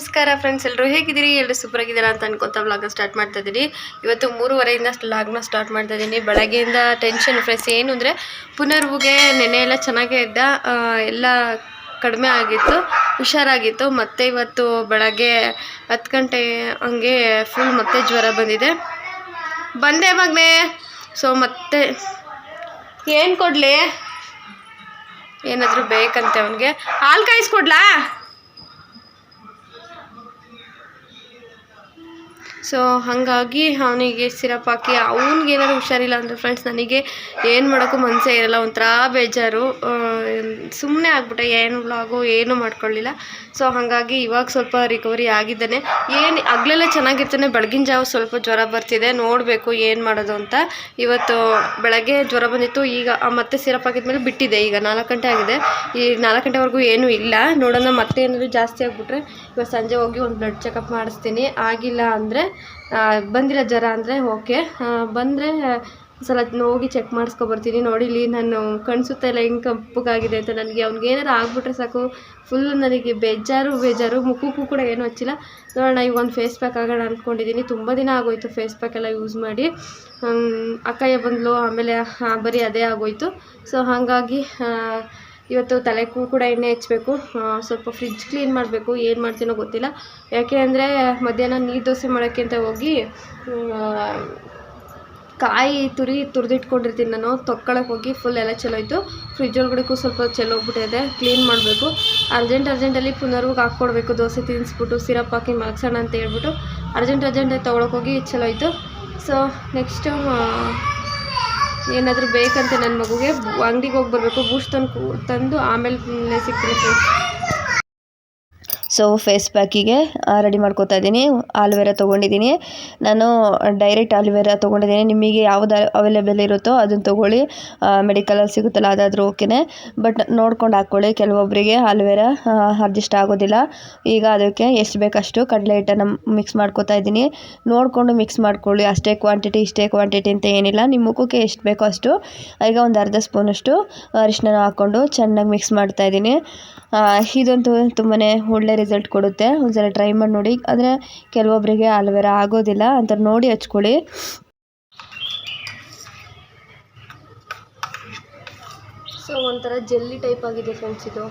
ನಮಸ್ಕಾರ ಫ್ರೆಂಡ್ಸ್ ಎಲ್ಲರೂ ಹೇಗಿದ್ದೀರಿ? ಎಲ್ಲರೂ ಸೂಪರ್ ಆಗಿದ್ದೀರಾ ಅಂತ ಅನ್ಕೊತಾ ವ್ಲಾಗ್ನ ಸ್ಟಾರ್ಟ್ ಮಾಡ್ತಾ ಇದ್ದೀನಿ. ಇವತ್ತು ಮೂರುವರೆಯಿಂದ ಲಾಗ್ನ ಸ್ಟಾರ್ಟ್ ಮಾಡ್ತಾ ಇದ್ದೀನಿ. ಬೆಳಗ್ಗೆಯಿಂದ ಟೆನ್ಷನ್ ಫ್ರೆಂಡ್ಸ್ ಏನು ಅಂದರೆ ಪುನರ್ವುಗೆ ನೆನೆ ಎಲ್ಲ ಚೆನ್ನಾಗೇ ಇದ್ದ ಎಲ್ಲ ಕಡಿಮೆ ಆಗಿತ್ತು, ಹುಷಾರಾಗಿತ್ತು. ಮತ್ತೆ ಇವತ್ತು ಬೆಳಗ್ಗೆ ಹತ್ತು ಗಂಟೆ ಹಂಗೆ ಫುಲ್ ಮತ್ತೆ ಜ್ವರ ಬಂದಿದೆ. ಬಂದೆ ಮಗ್ನೆ. ಸೊ ಮತ್ತೆ ಏನು ಕೊಡಲಿ? ಏನಾದರೂ ಬೇಕಂತೆ ಅವನಿಗೆ. ಹಾಲು ಕಾಯಿಸ್ಕೊಡ್ಲಾ? ಸೊ ಹಾಗಾಗಿ ಅವನಿಗೆ ಸಿರಪ್ ಹಾಕಿ ಅವ್ನಿಗೆ ಏನಾದ್ರು ಹುಷಾರಿಲ್ಲ ಅಂದರೆ ಫ್ರೆಂಡ್ಸ್ ನನಗೆ ಏನು ಮಾಡೋಕ್ಕೂ ಮನಸ್ಸೇ ಇರಲ್ಲ, ಒಂಥರ ಬೇಜಾರು. ಸುಮ್ಮನೆ ಆಗ್ಬಿಟ್ಟೆ, ಏನು ವ್ಲಾಗು ಏನೂ ಮಾಡ್ಕೊಳ್ಳಿಲ್ಲ. ಸೊ ಹಾಗಾಗಿ ಇವಾಗ ಸ್ವಲ್ಪ ರಿಕವರಿ ಆಗಿದ್ದಾನೆ. ಏನು ಹಗ್ಲೆಲ್ಲ ಚೆನ್ನಾಗಿರ್ತಾನೆ, ಬೆಳಗಿನ ಜಾವ ಸ್ವಲ್ಪ ಜ್ವರ ಬರ್ತಿದೆ, ನೋಡಬೇಕು ಏನು ಮಾಡೋದು ಅಂತ. ಇವತ್ತು ಬೆಳಗ್ಗೆ ಜ್ವರ ಬಂದಿತ್ತು, ಈಗ ಮತ್ತೆ ಸಿರಪ್ ಹಾಕಿದ್ಮೇಲೆ ಬಿಟ್ಟಿದೆ, ಈಗ ನಾಲ್ಕು ಗಂಟೆ ಆಗಿದೆ. ಈ ನಾಲ್ಕು ಗಂಟೆವರೆಗೂ ಏನೂ ಇಲ್ಲ. ನೋಡೋಣ, ಮತ್ತೆ ಏನಾದರೂ ಜಾಸ್ತಿ ಆಗಿಬಿಟ್ರೆ. ಇವತ್ತು ಸಂಜೆ ಹೋಗಿ ಒಂದು ಬ್ಲಡ್ ಚೆಕಪ್ ಮಾಡಿಸ್ತೀನಿ. ಆಗಿಲ್ಲ ಅಂದರೆ ಬಂದಿಲ್ಲ ಜ್ವರ ಅಂದರೆ ಓಕೆ. ಬಂದರೆ ಸಲ ಹೋಗಿ ಚೆಕ್ ಮಾಡಿಸ್ಕೊಬರ್ತೀನಿ. ನೋಡಿ, ಇಲ್ಲಿ ನಾನು ಕಣ್ಸುತ್ತೆ ಇಲ್ಲ ಹೆಂಗೆ ಕಪ್ಪಗಾಗಿದೆ ಅಂತ ನನಗೆ. ಅವ್ನಿಗೆ ಏನಾರು ಆಗ್ಬಿಟ್ರೆ ಸಾಕು. ಫುಲ್ ನನಗೆ ಬೇಜಾರು ಬೇಜಾರು. ಮುಖಕ್ಕೂ ಕೂಡ ಏನೂ ಹಚ್ಚಿಲ್ಲ. ನೋಡೋಣ, ಈಗ ಒಂದು ಫೇಸ್ ಪ್ಯಾಕ್ ಆಗೋಣ ಅಂದ್ಕೊಂಡಿದ್ದೀನಿ ತುಂಬ ದಿನ ಆಗೋಯ್ತು ಫೇಸ್ ಪ್ಯಾಕ್ ಎಲ್ಲ ಯೂಸ್ ಮಾಡಿ. ಅಕ್ಕಯ್ಯ ಬಂದಳು ಆಮೇಲೆ ಬರೀ ಅದೇ ಆಗೋಯ್ತು. ಸೊ ಹಾಗಾಗಿ ಇವತ್ತು ತಲೆಗೂ ಕೂಡ ಎಣ್ಣೆ ಹಚ್ಚಬೇಕು ಸ್ವಲ್ಪ ಫ್ರಿಜ್ ಕ್ಲೀನ್ ಮಾಡಬೇಕು. ಏನು ಮಾಡ್ತೀನೋ ಗೊತ್ತಿಲ್ಲ. ಯಾಕೆ ಅಂದರೆ ಮಧ್ಯಾಹ್ನ ನೀರು ದೋಸೆ ಮಾಡೋಕ್ಕೆ ಅಂತ ಹೋಗಿ ಕಾಯಿ ತುರಿ ತುರಿದಿಟ್ಕೊಂಡಿರ್ತೀನಿ ನಾನು. ತೊಕ್ಕೊಳಕ್ಕೆ ಹೋಗಿ ಫುಲ್ ಎಲ್ಲ ಚೆಲ್ಲೋಯ್ತು ಫ್ರಿಜ್ ಒಳಗಡೆಗೂ ಸ್ವಲ್ಪ ಚೆಲ್ಲೋಗ್ಬಿಟ್ಟಿದೆ ಕ್ಲೀನ್ ಮಾಡಬೇಕು. ಅರ್ಜೆಂಟ್ ಅರ್ಜೆಂಟಲ್ಲಿ ಪುನರ್ವಾಗಿ ಹಾಕ್ಕೊಡ್ಬೇಕು. ದೋಸೆ ತಿನ್ನಿಸ್ಬಿಟ್ಟು ಸಿರಪ್ ಹಾಕಿ ಮಲಗ್ಸೋಣ ಅಂತ ಹೇಳ್ಬಿಟ್ಟು ಅರ್ಜೆಂಟ್ ಅರ್ಜೆಂಟಾಗಿ ತೊಗೊಳಕ್ಕೆ ಹೋಗಿ ಚೆಲ್ಲೋಯ್ತು ಸೊ ನೆಕ್ಸ್ಟು ಏನಾದರೂ ಬೇಕಂತೆ ನನ್ನ ಮಗುಗೆ ಅಂಗಡಿಗೆ ಹೋಗಿ ಬರಬೇಕು ಬೂಸ್ಟ್ ತಂದು ತಂದು ಆಮೇಲೆ ಸಿಗ್ತೀನಿ ಫ್ರೆಂಡ್ಸ್ ಸೊ ಫೇಸ್ ಪ್ಯಾಕಿಗೆ ರೆಡಿ ಮಾಡ್ಕೋತಾ ಇದ್ದೀನಿ. ಆಲೋವೆರಾ ತೊಗೊಂಡಿದ್ದೀನಿ. ನಾನು ಡೈರೆಕ್ಟ್ ಆಲೋವೆರಾ ತೊಗೊಂಡಿದ್ದೀನಿ. ನಿಮಗೆ ಯಾವ್ದು ಅವೈಲೇಬಲ್ ಇರುತ್ತೋ ಅದನ್ನು ತೊಗೊಳ್ಳಿ. ಮೆಡಿಕಲಲ್ಲಿ ಸಿಗುತ್ತಲ್ಲ ಅದಾದರೂ ಓಕೆನೆ ಬಟ್ ನೋಡ್ಕೊಂಡು ಹಾಕ್ಕೊಳ್ಳಿ. ಕೆಲವೊಬ್ಬರಿಗೆ ಆಲೋವೆರಾ ಅಡ್ಜಸ್ಟ್ ಆಗೋದಿಲ್ಲ. ಈಗ ಅದಕ್ಕೆ ಎಷ್ಟು ಬೇಕಷ್ಟು ಕಡಲೆ ಹಿಟ್ಟನ್ನು ಮಿಕ್ಸ್ ಮಾಡ್ಕೋತಾ ಇದ್ದೀನಿ. ನೋಡಿಕೊಂಡು ಮಿಕ್ಸ್ ಮಾಡ್ಕೊಳ್ಳಿ. ಅಷ್ಟೇ ಕ್ವಾಂಟಿಟಿ ಇಷ್ಟೇ ಕ್ವಾಂಟಿಟಿ ಅಂತ ಏನಿಲ್ಲ. ನಿಮ್ಮ ಮುಖಕ್ಕೆ ಎಷ್ಟು ಬೇಕೋ ಅಷ್ಟು. ಈಗ ಒಂದು ಅರ್ಧ ಸ್ಪೂನಷ್ಟು ಅರಿಶಿನ ಹಾಕ್ಕೊಂಡು ಚೆನ್ನಾಗಿ ಮಿಕ್ಸ್ ಮಾಡ್ತಾ ಇದ್ದೀನಿ. ಆ, ಇದಂತೂ ತುಂಬಾ ಒಳ್ಳೆ ರಿಸಲ್ಟ್ ಕೊಡುತ್ತೆ. ಒಂದ್ಸಲ ಟ್ರೈ ಮಾಡಿ ನೋಡಿ. ಆದರೆ ಕೆಲವೊಬ್ಬರಿಗೆ ಆಲೋವೆರಾ ಆಗೋದಿಲ್ಲ ಅಂತ ನೋಡಿ ಹಚ್ಕೊಳ್ಳಿ. ಸೊ ಒಂಥರ ಜೆಲ್ಲಿ ಟೈಪ್ ಆಗಿದೆ ಫ್ರೆಂಡ್ಸ್ ಇದು.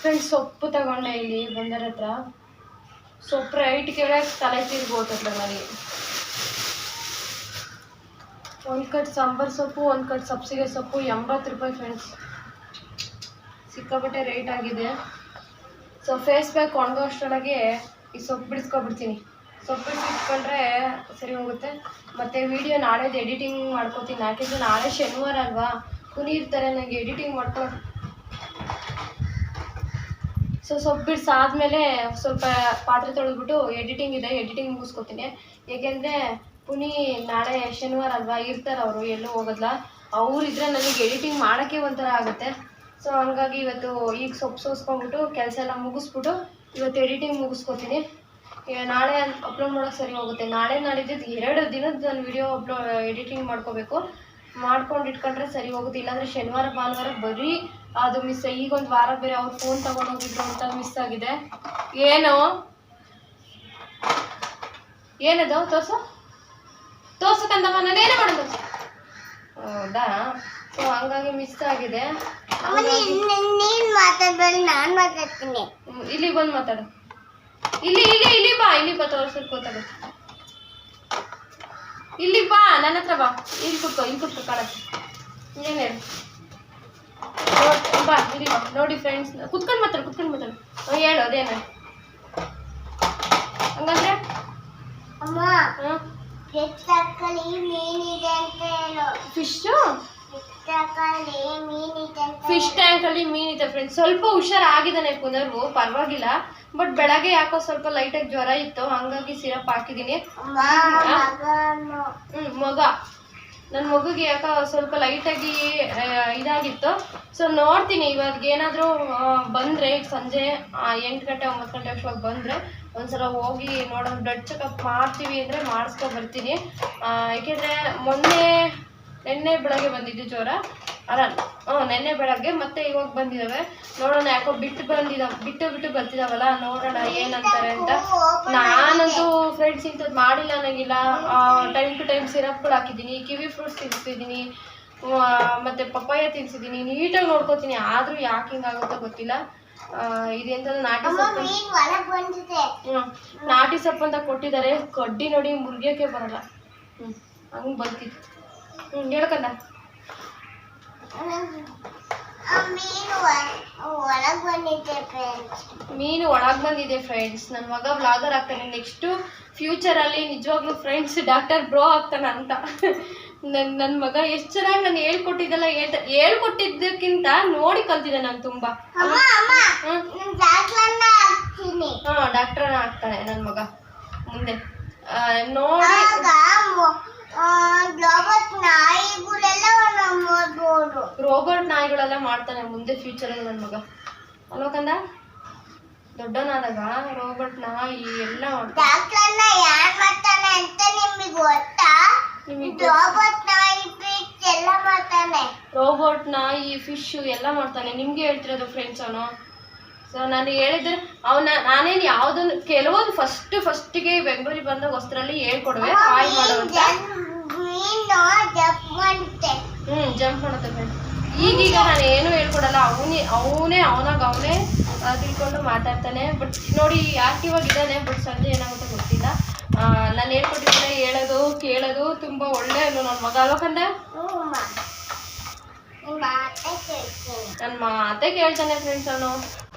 ಫ್ರೆಂಡ್ಸ್ ಸೊಪ್ಪು ತಗೊಂಡೆ ಇಲ್ಲಿ ಬಂದರ ಹತ್ರ. ಸೊಪ್ಪು ರೈಟ್ ಕೆಳಗೆ ತಲೆ ತಿರ್ಗೋತಲ್ಲ ನನಗೆ ಒಂದು ಕಟ್ ಸಾಂಬಾರ್ ಸೊಪ್ಪು, ಒಂದು ಕಟ್ ಸಬ್ಸಿಗೆ ಸೊಪ್ಪು, ಎಂಬತ್ತು ರೂಪಾಯಿ ಫ್ರೆಂಡ್ಸ್ ಸಿಕ್ಕಾಪಟ್ಟೆ ರೇಟ್ ಆಗಿದೆ. ಸೊ ಫೇಸ್ ಪ್ಯಾಕ್ ಒಣಗೋ ಅಷ್ಟರೊಳಗೆ ಈ ಸೊಪ್ಪು ಬಿಡಿಸ್ಕೊಬಿಡ್ತೀನಿ. ಸೊಪ್ಪು ಬಿಡಿಸ್ಕೊಂಡ್ರೆ ಸರಿ ಹೋಗುತ್ತೆ. ಮತ್ತು ವಿಡಿಯೋ ನಾಳೆದು ಎಡಿಟಿಂಗ್ ಮಾಡ್ಕೋತೀನಿ. ಯಾಕೆಂದರೆ ನಾಳೆ ಶನಿವಾರ ಅಲ್ವಾ? ಕುನಿ ಇರ್ತಾರೆ ನನಗೆ ಎಡಿಟಿಂಗ್ ಮಾಡ್ಕೊಂಡು ಸೊ ಸೊಪ್ಪು ಬಿಡ್ಸಾದ್ಮೇಲೆ ಸ್ವಲ್ಪ ಪಾತ್ರೆ ತೊಳೆದ್ಬಿಟ್ಟು ಎಡಿಟಿಂಗ್ ಇದೆ ಎಡಿಟಿಂಗ್ ಮುಗಿಸ್ಕೊತೀನಿ. ಏಕೆಂದರೆ ಪುನಿ ನಾಳೆ ಶನಿವಾರ ಅಲ್ವಾ, ಇರ್ತಾರೆ ಅವರು, ಎಲ್ಲೂ ಹೋಗೋದಿಲ್ಲ. ಅವ್ರಿದ್ರೆ ನನಗೆ ಎಡಿಟಿಂಗ್ ಮಾಡೋಕ್ಕೆ ಒಂಥರ ಆಗುತ್ತೆ. ಸೊ ಹಂಗಾಗಿ ಇವತ್ತು ಈಗ ಸೊಪ್ಪು ಸೋಸ್ಕೊಂಡ್ಬಿಟ್ಟು ಕೆಲಸ ಎಲ್ಲ ಮುಗಿಸ್ಬಿಟ್ಟು ಇವತ್ತು ಎಡಿಟಿಂಗ್ ಮುಗಿಸ್ಕೊತೀನಿ. ನಾಳೆ ಅಪ್ಲೋಡ್ ಮಾಡೋಕ್ಕೆ ಸರಿ ಹೋಗುತ್ತೆ. ನಾಳೆ ನಾಡಿದ್ದು ಎರಡು ದಿನದ ನಾನು ವಿಡಿಯೋ ಅಪ್ಲೋ ಎಡಿಟಿಂಗ್ ಮಾಡ್ಕೋಬೇಕು. ಮಾಡ್ಕೊಂಡು ಇಟ್ಕೊಂಡ್ರೆ ಸರಿ ಹೋಗುತ್ತೆ ಇಲ್ಲಾಂದ್ರೆ ಶನಿವಾರ ಭಾನುವಾರ ಬರೀ ಅದು ಮಿಸ್ ಈಗ ಒಂದು ವಾರ ಬೇರೆ ಅವ್ರು ಫೋನ್ ತಗೊಂಡೋಗಿದ್ರು ಅಂತ ಮಿಸ್ ಆಗಿದೆ. ಏನು? ಏನದು? ತೋರ್ಸು. ನಾನು ಏನೇ ಮಾಡೋದು? ಹೌದಾ? ಸೊ ಹಂಗಾಗಿ ಮಿಸ್ ಆಗಿದೆ. ನೀನ್ ಮಾತಾಡ್ತೀನಿ. ಇಲ್ಲಿ ಬಂದು ಮಾತಾಡು. ಇಲ್ಲಿ ಇಲ್ಲಿ ಇಲ್ಲಿ ಬಾ ಇಲ್ಲಿ ಬಾ ತೋರ್ಸಕ್ ಕೂತಾಗ ಇಲ್ಲಿ ಬಾ ನನ್ನ ಹತ್ರ ಬಾ. ಇಲ್ಲಿ ಕುತ್ಕೋ ಇಲ್ಲಿ ಕುತ್ಕೋ ಕಾಣತ್ತೆ ಏನ್ ಹೇಳು? ಬಾ ಇಲ್ಲಿ ಬಾ. ನೋಡಿ ಫ್ರೆಂಡ್ಸ್ ಕುತ್ಕೊಂಡು ಮಾತಾಡು ಕುತ್ಕೊಂಡು ಮಾತಾಡು. ಹೇಳು ಅದೇನು? ಹಂಗಂದ್ರೆ? ಅಮ್ಮ ಹೆಚ್ಚಾಕಲಿ ಫಿಶ್ ಟ್ಯಾಂಕ್ ಅಲ್ಲಿ ಮೀನಿದೆ ಫ್ರೆಂಡ್ಸ್ ಸ್ವಲ್ಪ ಹುಷಾರಾಗಿದ್ದಾನೆ ಪುನರ್ವು ಪರವಾಗಿಲ್ಲ. ಬಟ್ ಬೆಳಗ್ಗೆ ಯಾಕೋ ಸ್ವಲ್ಪ ಲೈಟಾಗಿ ಜ್ವರ ಇತ್ತು ಹಂಗಾಗಿ ಸಿರಪ್ ಹಾಕಿದೀನಿ ಹ್ಮ್ ಮಗ. ನನ್ನ ಮಗುಗೆ ಯಾಕೋ ಸ್ವಲ್ಪ ಲೈಟಾಗಿ ಇದಾಗಿತ್ತು. ಸೊ ನೋಡ್ತೀನಿ ಇವಾಗ ಏನಾದರೂ ಬಂದರೆ ಈಗ ಸಂಜೆ ಎಂಟು ಗಂಟೆ ಒಂಬತ್ತು ಗಂಟೆ ಅಷ್ಟೊಳಗೆ ಬಂದರೆ ಒಂದ್ಸಲ ಹೋಗಿ ನೋಡೋಣ. ಬ್ಲಡ್ ಚೆಕಪ್ ಮಾಡ್ತೀವಿ ಅಂದರೆ ಮಾಡಿಸ್ಕೊ ಬರ್ತೀನಿ. ಯಾಕೆಂದರೆ ಮೊನ್ನೆ ನಿನ್ನೆ ಬೆಳಗ್ಗೆ ಬಂದಿದ್ದು ಜ್ವರ. ಅಲ್ಲ ಹ್ಞೂ ನಿನ್ನೆ ಬೆಳಗ್ಗೆ ಮತ್ತೆ ಇವಾಗ ಬಂದಿದ್ದಾವೆ ನೋಡೋಣ ಯಾಕೋ ಬಿಟ್ಟು ಬಂದಿದ್ದಾವ ಬಿಟ್ಟು ಬಿಟ್ಟು ಬರ್ತಿದಾವಲ್ಲ ನೋಡೋಣ ಏನಂತಾರೆ ಅಂತ. ನಾನಂತೂ ಫ್ರೆಂಡ್ಸ್ ಇಂಥದ್ದು ಮಾಡಿಲ್ಲ ಅನ್ನಂಗಿಲ್ಲ ಟೈಮ್ ಟು ಟೈಮ್ ಸಿರಪ್ಗಳು ಹಾಕಿದ್ದೀನಿ ಕಿವಿ ಫ್ರೂಟ್ಸ್ ತಿನ್ಸಿದೀನಿ ಮತ್ತು ಪಪ್ಪಾಯ ತಿನ್ಸಿದೀನಿ ನೀಟಾಗಿ ನೋಡ್ಕೋತೀನಿ. ಆದರೂ ಯಾಕೆ ಹಿಂಗಾಗುತ್ತೋ ಗೊತ್ತಿಲ್ಲ. ಇದೆಂತ ನಾಟಿ ಸೊಪ್ಪು ನಾಟಿ ಸೊಪ್ಪು ಅಂತ. ಕೊಟ್ಟಿದ್ದಾರೆ. ಕಡ್ಡಿ ನೋಡಿ ಮುರಿಯೋಕೆ ಬರಲ್ಲ. ಹ್ಞೂ ಹಂಗೆ ಬರ್ತಿತ್ತು ಹ್ಞೂ ಹೇಳ್ಕಂದ ಮೀನು ಒಳಗ್ ಬಂದಿದೆ ಫ್ರೆಂಡ್ಸ್ ನನ್ನ ಮಗ ಬ್ಲಾಗರ್ ಆಗ್ತಾನೆ. ನೆಕ್ಸ್ಟು ಫ್ಯೂಚರಲ್ಲಿ ನಿಜವಾಗ್ಲೂ ಫ್ರೆಂಡ್ಸ್ ಡಾಕ್ಟರ್ ಬ್ರೋ ಆಗ್ತಾನೆ ಅಂತ. ನನ್ನ ನನ್ ಮಗ ಎಷ್ಟು ಚೆನ್ನಾಗಿ ನಾನು ಹೇಳ್ಕೊಟ್ಟಿದ್ದೆಲ್ಲ ಹೇಳ್ತ ಹೇಳ್ಕೊಟ್ಟಿದ್ದಕ್ಕಿಂತ ನೋಡಿ ಕಲ್ತಿದ್ದೆ ನಾನು ತುಂಬಾ. ಹಾಂ? ಡಾಕ್ಟ್ರನ ಆಗ್ತಾನೆ ನನ್ನ ಮಗ. ಮುಂದೆ. ನೋಡಿ. ರೋಬೋಟ್ ನಾಯಿಗಳೆಲ್ಲ ನೋಡ್ಬೋದು. ರೋಬೋಟ್ ನಾಯಿಗಳೆಲ್ಲ ಮಾಡ್ತಾನೆ ಮುಂದೆ ಫ್ಯೂಚರ್ ಅಲ್ಲಿ ನನ್ನ ಮಗ. ಅಲ್ವಾ ಕಂದ? ದೊಡ್ಡನಾದಾಗ ರೋಬೋಟ್ ನಾಯಿ ಎಲ್ಲ ಮಾಡ್ತಾನೆ. ಅಂತ ನಿಮಗೆ ಗೊತ್ತಾ? ರೋಬೋಟ್ ನಾಯಿ ಫಿಶ್ ಎಲ್ಲ ಮಾಡ್ತಾನೆ. ರೋಬೋಟ್ ನಾಯಿ ಫಿಶ್ ಎಲ್ಲ ಮಾಡ್ತಾನೆ. ನಿಮ್ಗೆ ಹೇಳ್ತಿರೋದು ಫ್ರೆಂಡ್ಸ್ ಅವನು? ಸೊ ನಾನು ಹೇಳಿದ್ರೆ ಅವನ ನಾನೇನು ಯಾವುದನ್ನು ಕೆಲವೊಂದು ಫಸ್ಟ್ ಫಸ್ಟಿಗೆ ಬೆಂಗಳೂರಿಗೆ ಬಂದಾಗ ಹೊಸ್ತ್ರಲ್ಲಿ ಹೇಳ್ಕೊಡುವೆ ಕಾಯ್ ಹ್ಞೂ ಜಂಪ್ ಮಾಡುತ್ತೆ ಈಗೀಗ ನಾನು ಏನು ಹೇಳ್ಕೊಡಲ್ಲ ಅವನೇ ಅವನೇ ಅವನಾಗ ಅವನೇ ತಿಳ್ಕೊಂಡು ಮಾತಾಡ್ತಾನೆ. ಬಟ್ ನೋಡಿ ಆಕ್ಟಿವ್ ಆಗಿದ್ದಾನೆ ಬಟ್ ಸಂಜೆ ಏನಾಗುತ್ತೆ ಗೊತ್ತಿಲ್ಲ. ನಾನು ಹೇಳ್ಕೊಟ್ಟಿದ್ದೆ ಹೇಳೋದು ಕೇಳೋದು ತುಂಬ ಒಳ್ಳೆಯವನು ನನ್ನ ಮಗ ಅಲ್ವಕಂದೆ ನನ್ನ ಮಾತೆ ಕೇಳ್ತಾನೆ ಫ್ರೆಂಡ್ಸ್ ಅವನು.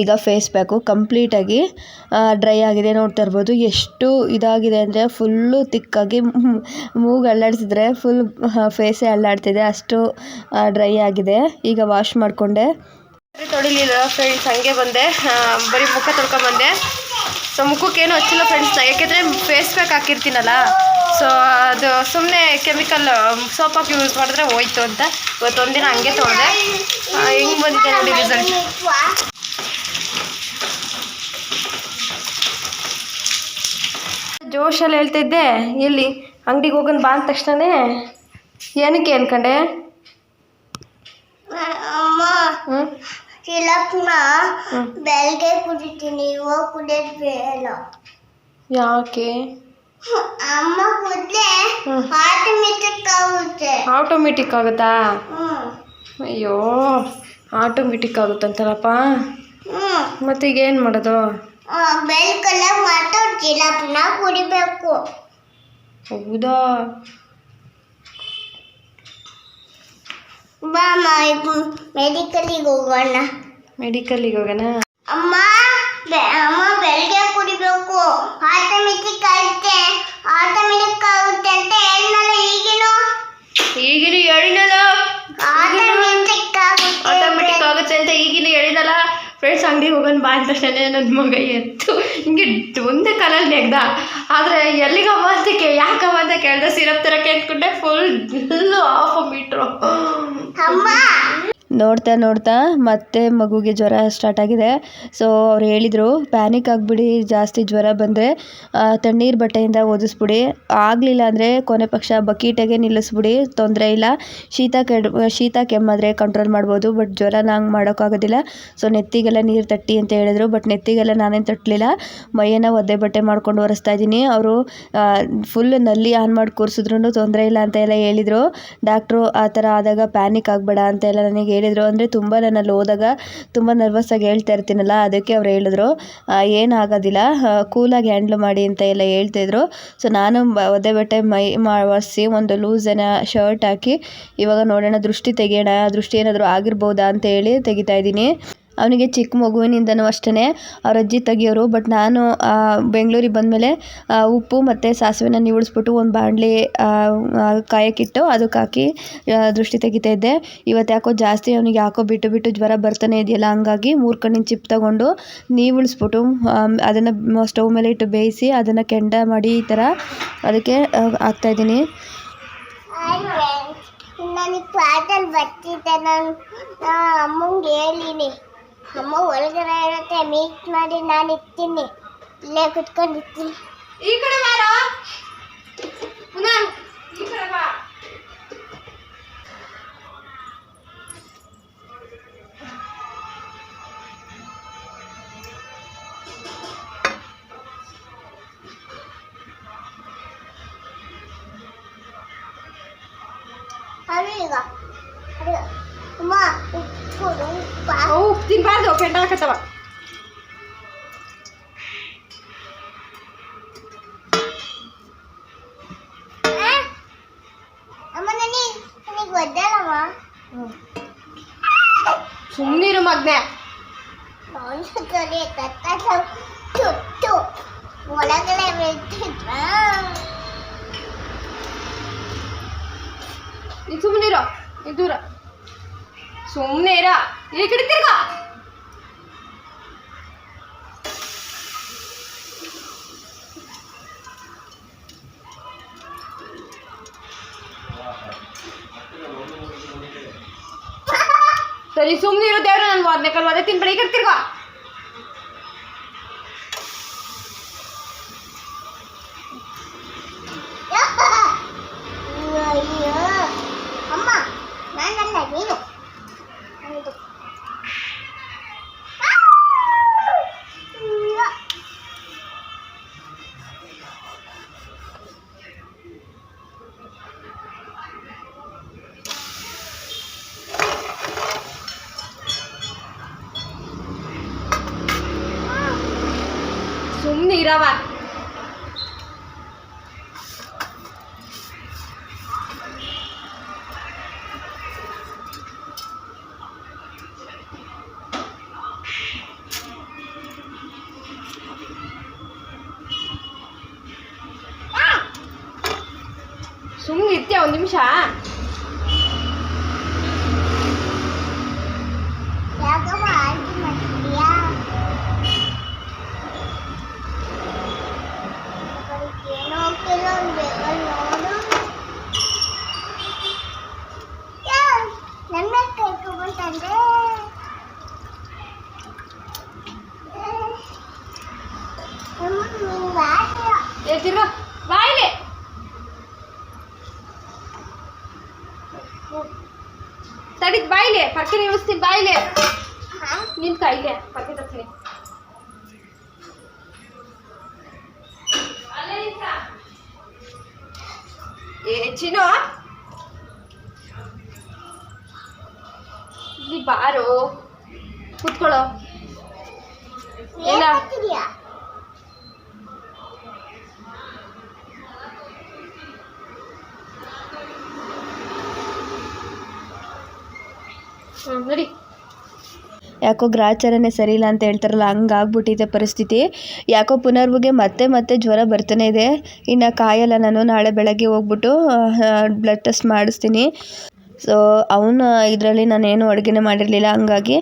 ಈಗ ಫೇಸ್ ಪ್ಯಾಕು ಕಂಪ್ಲೀಟಾಗಿ ಡ್ರೈ ಆಗಿದೆ ನೋಡ್ತಾ ಇರ್ಬೋದು. ಎಷ್ಟು ಇದಾಗಿದೆ ಅಂದರೆ ಫುಲ್ಲು ತಿಕ್ಕಾಗಿ ಮೂಗು ಅಲ್ಲಾಡಿಸಿದ್ರೆ ಫುಲ್ ಫೇಸೇ ಅಲ್ಲಾಡ್ತಿದೆ. ಅಷ್ಟು ಡ್ರೈ ಆಗಿದೆ. ಈಗ ವಾಶ್ ಮಾಡಿಕೊಂಡೆ. ತೊಳಿಲಿಲ್ಲ ಫ್ರೆಂಡ್ಸ್ ಹಂಗೆ ಬಂದೆ. ಬರೀ ಮುಖ ತೊಳ್ಕೊಂಬಂದೆ ಸೊ ಮುಖಕ್ಕೇನು ಹಚ್ಚಿಲ್ಲ ಫ್ರೆಂಡ್ಸ್ ಯಾಕೆಂದರೆ ಫೇಸ್ ಪ್ಯಾಕ್ ಹಾಕಿರ್ತೀನಲ್ಲ. ಸೊ ಅದು ಸುಮ್ಮನೆ ಕೆಮಿಕಲ್ ಸೋಪ್ ಹಾಕಿ ಯೂಸ್ ಮಾಡಿದ್ರೆ ಹೋಯ್ತು ಅಂತ. ಇವತ್ತು ಒಂದಿನ ಹಂಗೆ ತೊಳೆದೆ. ಹೆಂಗೆ ಬಂದಿದೆ ನೋಡಿ ರಿಸಲ್ಟ್ ಜೋಶಲ್ಲಿ ಹೇಳ್ತಿದ್ದೆ ಎಲ್ಲಿ ಅಂಗಡಿಗೆ ಹೋಗೋಣ ಬಾ ಅಂದ ತಕ್ಷಣನೇ. ಏನಕ್ಕೆ ಅನ್ಕಂಡೆ? ಅಮ್ಮ ಹ್ಞೂ ಹ್ಮ್. ಬೆಳಗ್ಗೆ ಕುಡಿತೀನಿ ಇವಾಗ ಕುಡಿಯೋದು ಬೇಡ ಯಾಕೆ? ಅಮ್ಮ ಹ್ಮ್. ಆಟೋಮೆಟಿಕ್ ಆಗುತ್ತೆ. ಆಟೋಮೆಟಿಕ್ ಆಗುತ್ತಾ? ಹ್ಮ್. ಅಯ್ಯೋ ಆಟೋಮೆಟಿಕ್ ಆಗುತ್ತಂತಾರಪ್ಪ ಹ್ಮ್. ಮತ್ತೆ ಈಗ ಏನು ಮಾಡೋದು? ಬೆಳ್ಕಲ್ಲ ಮಾತಾಡ್ತಿಲ್ಲ ಜಿಲಾಪಿನ ಕುಡಿಬೇಕು. ಹೌದಾ? ಬಾ ಮೆಡಿಕಲಿಗೆ ಹೋಗೋಣ. ಮೆಡಿಕಲಿಗೆ ಹೋಗೋಣ? ಅಮ್ಮ ಅಮ್ಮ ಬೆಳಗ್ಗೆ ಕುಡಿಬೇಕು. ಆಟೋಮೆಟಿಕ್ ಆಗುತ್ತೆ ಆಟೋಮೆಟಿಕ್ ಆಗುತ್ತೆ ಅಂತ ಹೇಳ್ನಲ್ಲ ಈಗಿನ. ಈಗಿನ ಹೇಳಿನಲ್ಲ ಆಟೋಮೆಟಿಕ್ ಆಗುತ್ತೆ ಆಟೋಮೆಟಿಕ್ ಆಗುತ್ತೆ ಅಂತ ಈಗಿನ ಹೇಳಿದಲ್ಲ? ಫ್ರೆಂಡ್ಸ್ ಅಂಗಡಿಗೆ ಹೋಗೋಣ ಬಾ ಅಂತ ನನ್ನ ಮಗ ಎತ್ತು ಹಿಂಗೆ ಒಂದೇ ಕಾಲಲ್ಲಿ ನೆಗ್ದ. ಆದರೆ ಎಲ್ಲಿಗಮ್ಮ ಅಂತ ಕೇ ಯಾಕಮ್ಮ ಅಂತ ಕೇಳ್ದೆ ಸಿರಪ್ ತರಕ್ಕೆ ಅಂದ್ಕೊಂಡೆ ಫುಲ್ ಆಫ್ ಮೀಟ್ರು ಅಮ್ಮ! ನೋಡ್ತಾ ನೋಡ್ತಾ ಮತ್ತೆ ಮಗುಗೆ ಜ್ವರ ಸ್ಟಾರ್ಟ್ ಆಗಿದೆ. ಸೊ ಅವ್ರು ಹೇಳಿದರು ಪ್ಯಾನಿಕ್ ಆಗಿಬಿಡಿ, ಜಾಸ್ತಿ ಜ್ವರ ಬಂದರೆ ತಣ್ಣೀರು ಬಟ್ಟೆಯಿಂದ ಒದಿಸ್ಬಿಡಿ ಆಗಲಿಲ್ಲ ಅಂದರೆ ಕೊನೆ ಪಕ್ಷ ಬಕೀಟಗೆ ನಿಲ್ಲಿಸ್ಬಿಡಿ, ತೊಂದರೆ ಇಲ್ಲ. ಶೀತ ಕೆಡ್, ಶೀತ ಕೆಮ್ಮಾದರೆ ಕಂಟ್ರೋಲ್ ಮಾಡ್ಬೋದು ಬಟ್ ಜ್ವರನ ಹಂಗೆ ಮಾಡೋಕ್ಕಾಗೋದಿಲ್ಲ. ಸೊ ನೆತ್ತಿಗೆಲ್ಲ ನೀರು ತಟ್ಟಿ ಅಂತ ಹೇಳಿದರು ಬಟ್ ನೆತ್ತಿಗೆಲ್ಲ ನಾನೇನು ತಟ್ಟಲಿಲ್ಲ ಮೈಯನ್ನು ಒದ್ದೆ ಬಟ್ಟೆ ಮಾಡ್ಕೊಂಡು ಒರೆಸ್ತಾ ಇದ್ದೀನಿ. ಅವರು ಫುಲ್ನಲ್ಲಿ ಆನ್ ಮಾಡಿ ಕೂರಿಸಿದ್ರು ತೊಂದರೆ ಇಲ್ಲ ಅಂತ ಎಲ್ಲ ಹೇಳಿದರು. ಡಾಕ್ಟ್ರು ಆ ಥರ ಆದಾಗ ಪ್ಯಾನಿಕ್ ಆಗಬೇಡ ಅಂತ ಎಲ್ಲ ನನಗೆ ಹೇಳಿದರು. ಅಂದರೆ ತುಂಬ ನಾನು ಅಲ್ಲಿ ಹೋದಾಗ ತುಂಬ ಆಗಿ ಹೇಳ್ತಾ ಇರ್ತೀನಲ್ಲ, ಅದಕ್ಕೆ ಅವ್ರು ಹೇಳಿದ್ರು. ಏನಾಗೋದಿಲ್ಲ ಕೂಲಾಗಿ ಹ್ಯಾಂಡ್ಲ್ ಮಾಡಿ ಅಂತ ಎಲ್ಲ ಹೇಳ್ತಾಯಿದ್ರು ಸೊ ನಾನು ಒದ್ದೆ ಬಟ್ಟೆ ಮೈ, ಮಾ, ಒರೆಸಿ ಒಂದು ಲೂಸನ್ನ ಶರ್ಟ್ ಹಾಕಿ ಇವಾಗ ನೋಡೋಣ, ದೃಷ್ಟಿ ತೆಗೆಯೋಣ, ದೃಷ್ಟಿ ಏನಾದರೂ ಆಗಿರ್ಬೋದಾ ಅಂತ ಹೇಳಿ ತೆಗಿತಾ ಇದ್ದೀನಿ. ಅವನಿಗೆ ಚಿಕ್ಕ ಮಗುವಿನಿಂದನೂ ಅಷ್ಟೇ ಅವ್ರ ಅಜ್ಜಿ ತೆಗಿಯೋರು ಬಟ್ ನಾನು ಬೆಂಗಳೂರಿಗೆ ಬಂದಮೇಲೆ ಉಪ್ಪು ಮತ್ತು ಸಾಸಿವೆನ ನೀವಿಳಿಸ್ಬಿಟ್ಟು ಒಂದು ಬಾಣಲಿ ಕಾಯಕ್ಕಿಟ್ಟು ಅದಕ್ಕೆ ಹಾಕಿ ದೃಷ್ಟಿ ತೆಗಿತಾ ಇದ್ದೆ. ಇವತ್ತು ಯಾಕೋ ಜಾಸ್ತಿ ಅವನಿಗೆ ಯಾಕೋ ಬಿಟ್ಟು ಬಿಟ್ಟು ಜ್ವರ ಬರ್ತಾನೆ ಇದೆಯಲ್ಲ, ಹಂಗಾಗಿ ಮೂರು ಕಣ್ಣಿನ ಚಿಪ್ ತಗೊಂಡು ನೀವುಳಿಸ್ಬಿಟ್ಟು ಅದನ್ನು ಸ್ಟವ್ ಮೇಲೆ ಇಟ್ಟು ಬೇಯಿಸಿ ಅದನ್ನು ಕೆಂಡ ಮಾಡಿ ಈ ಥರ ಅದಕ್ಕೆ ಹಾಕ್ತಾಯಿದ್ದೀನಿ ನನಗೆ ಪಾಟಲ್ಲಿ ಬರ್ತಿದ್ದೆ ನಾನು ಅಮ್ಮಂಗೆ ಹೇಳಿನಿ. ಅಮ್ಮ ಒಳಗಡೆ ಇರುತ್ತೆ ಮೀಟ್ ಮಾಡಿ ನಾನು ಇರ್ತೀನಿ. ಇಲ್ಲೇ ಕುತ್ಕೊಂಡು ಈ ಕಡೆ ಬಾರೋ. ಪುನಃ. ತಿನ್ಬಾರ್ದು ಕೆಂಡ ಹಾಕತ್ತವ ಅಮ್ಮ ನನಗೆ ನನಗೆ ಒದ್ದಲ್ಲಮ್ಮ ಸುಮ್ಮನಿರು ಮಗ್ನೆ. ಒಳಗಡೆ ಸುಮ್ಮನಿರು ನೀ ದೂರ. ಸುಮ್ಮನೆ ಇರ. ಈ ಕಡೆ ತಿರ್ಗ. ಸರಿ ಸುಮ್ಮನೆ ಇರೋ ದೇವ್ರ ನಾನು ವಾದನೆ ಕಲ್ವಾದೆ ವಾದ ತಿನ್ಬೇಡ ಈ ಕಡೆ ತಿರ್ಗ ಸುಮ್ಮನೆ ಇರ್ತೀಯ ಒಂದು ನಿಮಿಷ ಯಾಕಮ್ಮ ಆಂಟಿ ತಡಿದ್ ಬಾಯಿಲೆ ಪಕ್ಕೆ ನಿಲ್ಲಿಸ್ತೀನಿ ಬಾಯಿಲೆ ನಿನ್ ಕೈಲೆ ಪಕ್ಕೆ ತರ್ತೀನಿ ಏ ಚಿನ್ನು ಇಲ್ಲಿ ಬಾರೋ ಕೂತ್ಕೊಳ್ಳೋ ಇಲ್ಲ. ನಡಿ. ಯಾಕೋ ಗ್ರಾಚಾರನೇ ಸರಿ ಇಲ್ಲ ಅಂತ ಹೇಳ್ತಾರಲ್ಲ ಹಂಗೆ ಆಗ್ಬಿಟ್ಟಿದೆ ಪರಿಸ್ಥಿತಿ. ಯಾಕೋ ಪುನರ್ವಿಗೆ ಮತ್ತೆ ಮತ್ತೆ ಜ್ವರ ಬರ್ತಾನೆ ಇದೆ. ಇನ್ನು ಕಾಯಲ್ಲ ನಾನು, ನಾಳೆ ಬೆಳಗ್ಗೆ ಹೋಗ್ಬಿಟ್ಟು ಬ್ಲಡ್ ಟೆಸ್ಟ್ ಮಾಡಿಸ್ತೀನಿ. ಸೊ ಅವನ ಇದರಲ್ಲಿ ನಾನೇನು ಅಡುಗೆನೇ ಮಾಡಿರಲಿಲ್ಲ, ಹಂಗಾಗಿ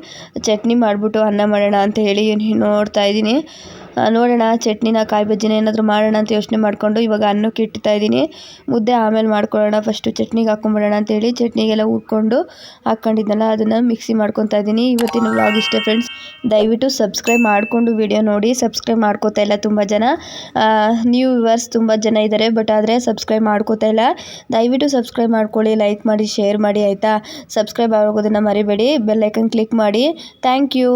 ಚಟ್ನಿ ಮಾಡಿಬಿಟ್ಟು ಅನ್ನ ಮಾಡೋಣ ಅಂತ ಹೇಳಿ ನೋಡ್ತಾ ಇದ್ದೀನಿ. ನೋಡೋಣ, ಚಟ್ನಿನ, ಕಾಯಿ ಬಜ್ಜಿನ ಏನಾದರೂ ಮಾಡೋಣ ಅಂತ ಯೋಚನೆ ಮಾಡಿಕೊಂಡು ಇವಾಗ ಅನ್ನಕ್ಕೆ ಇಡ್ತಾ ಇದ್ದೀನಿ. ಮುದ್ದೆ ಆಮೇಲೆ ಮಾಡ್ಕೊಳ್ಳೋಣ. ಫಸ್ಟು ಚಟ್ನಿಗೆ ಹಾಕ್ಕೊಂಬಿಡೋಣ ಅಂತೇಳಿ ಚಟ್ನಿಗೆಲ್ಲ ಉರ್ಕೊಂಡು ಹಾಕ್ಕೊಂಡಿದ್ದೆನಲ್ಲ, ಅದನ್ನು ಮಿಕ್ಸಿ ಮಾಡ್ಕೊತಾ ಇದ್ದೀನಿ. ಇವತ್ತಿನ ವ್ಲಾಗ್ ಇಷ್ಟೇ ಫ್ರೆಂಡ್ಸ್ ದಯವಿಟ್ಟು ಸಬ್ಸ್ಕ್ರೈಬ್ ಮಾಡಿಕೊಂಡು ವಿಡಿಯೋ ನೋಡಿ. ಸಬ್ಸ್ಕ್ರೈಬ್ ಮಾಡ್ಕೋತಾ ಇಲ್ಲ ತುಂಬ ಜನ. ನ್ಯೂ ವ್ಯೂವರ್ಸ್ ತುಂಬ ಜನ ಇದ್ದಾರೆ ಬಟ್ ಆದರೆ ಸಬ್ಸ್ಕ್ರೈಬ್ ಮಾಡ್ಕೋತಾ ಇಲ್ಲ. ದಯವಿಟ್ಟು ಸಬ್ಸ್ಕ್ರೈಬ್ ಮಾಡ್ಕೊಳ್ಳಿ ಲೈಕ್ ಮಾಡಿ ಶೇರ್ ಮಾಡಿ, ಆಯಿತಾ? ಸಬ್ಸ್ಕ್ರೈಬ್ ಆಗೋದನ್ನು ಮರಿಬೇಡಿ. ಬೆಲ್ಲೈಕನ್ ಕ್ಲಿಕ್ ಮಾಡಿ. Thank you